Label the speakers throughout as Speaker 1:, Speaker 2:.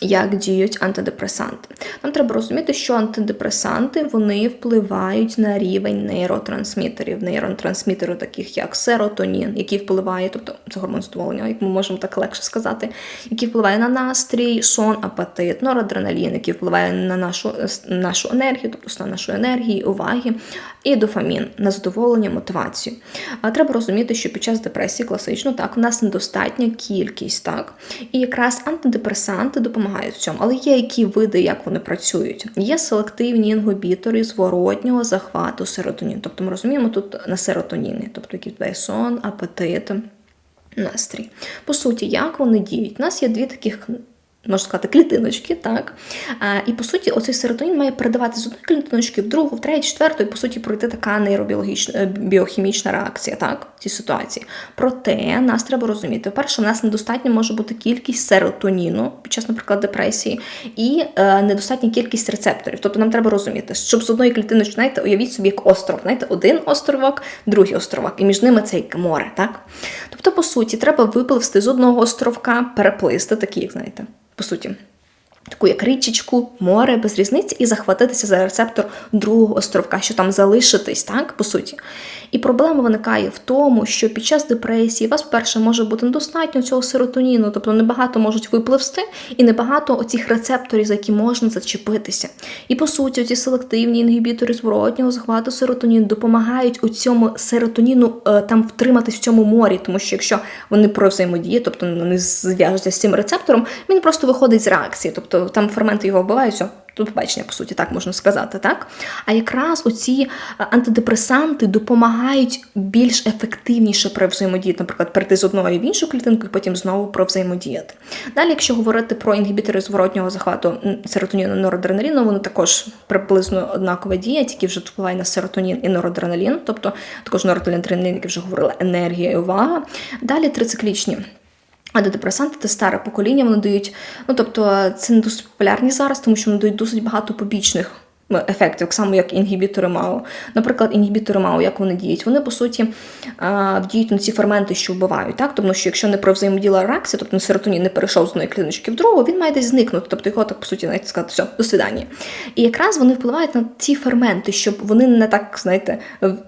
Speaker 1: як діють антидепресанти. Нам треба розуміти, що антидепресанти вони впливають на рівень нейротрансмітерів, нейротрансмітерів, таких як серотонін, який впливає, тобто це гормон задоволення, як ми можемо так легше сказати, який впливає на настрій, сон, апетит, норадреналін, який впливає на нашу, нашу енергію, тобто стан нашої енергії, уваги, і дофамін на задоволення, мотивацію. А треба розуміти, що під час депресії класично так у нас недостатня кількість, так і якраз антидепресанти допомагають в цьому. Але є які види, як вони працюють. Є селективні інгубітори зворотнього захвату серотоніну. Тобто ми розуміємо тут на серотоніни, тобто який впливає сон, апетит, настрій. По суті, як вони діють? У нас є дві таких можна сказати, клітиночки, так. А, і по суті, оцей серотонін має передавати з одної клітиночки в другу, в третю, четверту, і по суті пройти така нейробіологічна е, біохімічна реакція, так, в цій ситуації. Проте нас треба розуміти, по-перше, в нас недостатньо може бути кількість серотоніну під час, наприклад, депресії, і е, недостатня кількість рецепторів. Тобто нам треба розуміти, щоб з одної клітиночки, знаєте, уявіть собі як остров, знаєте, один островок, другий островок, і між ними цей море, так? Тобто, по суті, треба випливсти з одного островка, переплисти, такі, як знаєте по суті. Таку як річечку, море без різниці, і захватитися за рецептор другого островка, що там залишитись, так, по суті. І проблема виникає в тому, що під час депресії вас, перше, може бути недостатньо цього серотоніну, тобто небагато можуть випливсти, і небагато оцих рецепторів, за які можна зачепитися. І по суті, ці селективні інгібітори зворотнього захвату серотоніну допомагають у цьому серотоніну е, там втриматись в цьому морі, тому що якщо вони про взаємодіють, тобто вони зв'яжуться з цим рецептором, він просто виходить з реакції, тобто там ферменти його вбиваються тут побачення, по суті, так можна сказати, так? А якраз оці антидепресанти допомагають більш ефективніше при взаємодії, наприклад, перейти з одної в іншу клітинку і потім знову про взаємодіяти. Далі, якщо говорити про інгібітори зворотнього захвату серотоніну і норадреналіну, вони також приблизно однакова дія, тільки вже впливає на серотонін і норадреналін, тобто також норадреналін, як вже говорила, енергія і увага. Далі трициклічні. Антидепресанти та старе покоління, вони дають, ну тобто це не досить популярні зараз, тому що вони дають досить багато побічних ефектів, так само як інгібітори МАО. Наприклад, інгібітори МАО, як вони діють? Вони, по суті, діють на ці ферменти, що вбивають. Так? Тому що якщо не провзаємоділа реакція, тобто серотонін не перейшов з одної кліночки в другу, він має десь зникнути, тобто його так, по суті, навіть сказати, все, до свидання. І якраз вони впливають на ці ферменти, щоб вони не так, знаєте,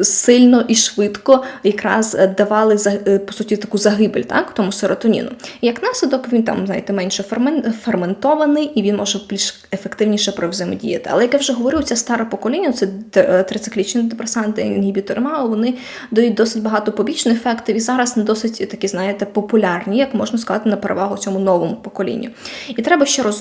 Speaker 1: сильно і швидко якраз давали, е, по суті, таку загибель, так, тому серотоніну. І як наслідок він там, знаєте, менше ферментований і він може більш ефективніше провзаємодіяти. Але як я вже говорю, говорю, це старе покоління, це е, трициклічні депресанти, інгібітори МАО, вони дають досить багато побічних ефектів і зараз не досить такі, знаєте, популярні, як можна сказати, на перевагу цьому новому поколінню. І треба ще розуміти.